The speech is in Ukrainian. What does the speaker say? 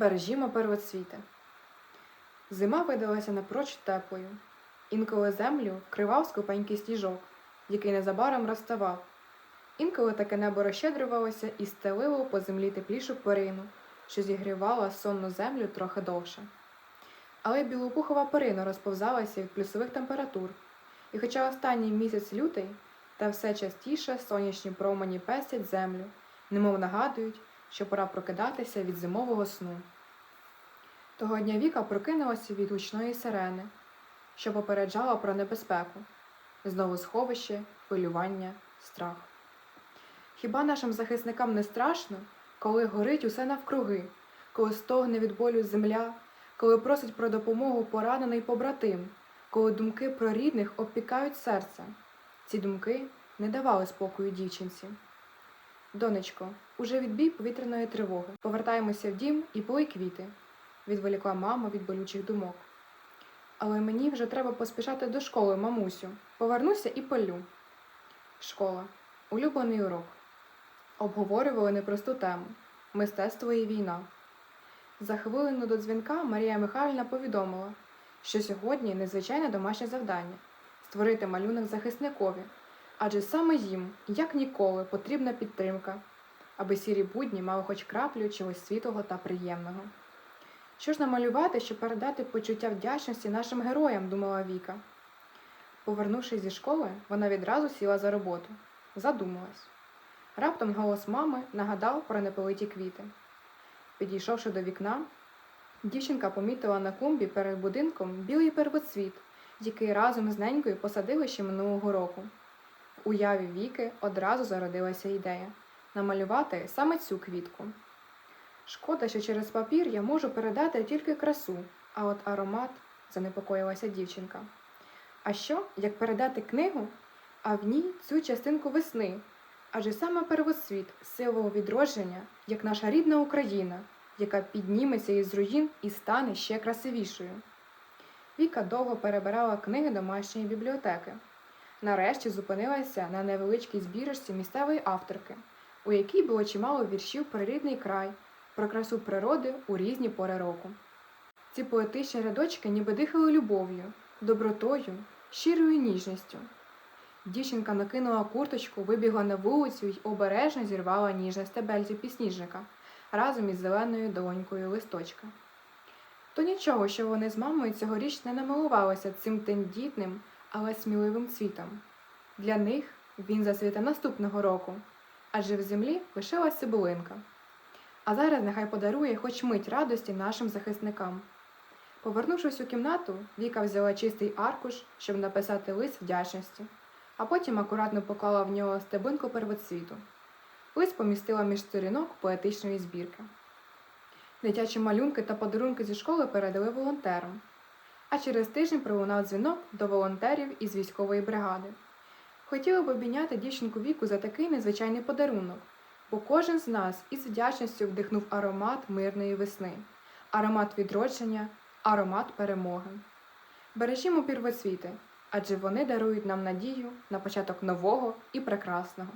Бережімо первоцвіти. Зима видалася напроч теплою. Інколи землю вкривав скупенький сніжок, який незабаром розставав. Інколи таке небо розщедрювалося і стелило по землі теплішу перину, що зігрівала сонну землю трохи довше. Але білопухова перина розповзалася від плюсових температур, і хоча останній місяць лютий, та все частіше сонячні промені пестять землю, немов нагадують, що пора прокидатися від зимового сну. Того дня Віка прокинулася від гучної сирени, що попереджала про небезпеку, знову сховище, хвилювання, страх. Хіба нашим захисникам не страшно, коли горить усе навкруги, коли стогне від болю земля, коли просить про допомогу поранений побратим, коли думки про рідних обпікають серце? Ці думки не давали спокою дівчинці. Донечко, уже відбій повітряної тривоги. Повертаємося в дім і полий квіти, відволікла мама від болючих думок. Але мені вже треба поспішати до школи, мамусю. Повернуся і полю. Школа. Улюблений урок. Обговорювали непросту тему мистецтво і війна. За хвилину до дзвінка Марія Михайлівна повідомила, що сьогодні незвичайне домашнє завдання створити малюнок захисникові, адже саме їм, як ніколи, потрібна підтримка, аби сірі будні мали хоч краплю чогось світлого та приємного. Що ж намалювати, щоб передати почуття вдячності нашим героям, думала Віка. Повернувшись зі школи, вона відразу сіла за роботу, задумалась. Раптом голос мами нагадав про неполиті квіти. Підійшовши до вікна, дівчинка помітила на клумбі перед будинком білий первоцвіт, який разом з ненькою посадили ще минулого року. Уяві Віки одразу зародилася ідея намалювати саме цю квітку. Шкода, що через папір я можу передати тільки красу, а от аромат занепокоїлася дівчинка. А що, як передати книгу, а в ній цю частинку весни? Адже саме первоцвіт символ відродження, як наша рідна Україна, яка підніметься із руїн і стане ще красивішою. Віка довго перебирала книги домашньої бібліотеки. Нарешті зупинилася на невеличкій збірочці місцевої авторки, у якій було чимало віршів про рідний край, про красу природи у різні пори року. Ці поетичні рядочки ніби дихали любов'ю, добротою, щирою ніжністю. Дівчинка накинула курточку, вибігла на вулицю й обережно зірвала ніжне стебельце пісніжника разом із зеленою долонькою листочка. То нічого, що вони з мамою цьогоріч не намилувалися цим тендітним, але сміливим цвітом. Для них він зацвіте наступного року, адже в землі лишилась цибулинка. А зараз нехай подарує хоч мить радості нашим захисникам. Повернувшись у кімнату, Віка взяла чистий аркуш, щоб написати лист вдячності, а потім акуратно поклала в нього стебинку первоцвіту. Лист помістила між сторінок поетичної збірки. Дитячі малюнки та подарунки зі школи передали волонтерам. А через тиждень пролунав дзвінок до волонтерів із військової бригади. Хотіли б обійняти дівчинку віку за такий незвичайний подарунок, бо кожен з нас із вдячністю вдихнув аромат мирної весни, аромат відродження, аромат перемоги. Бережімо первоцвіти, адже вони дарують нам надію на початок нового і прекрасного.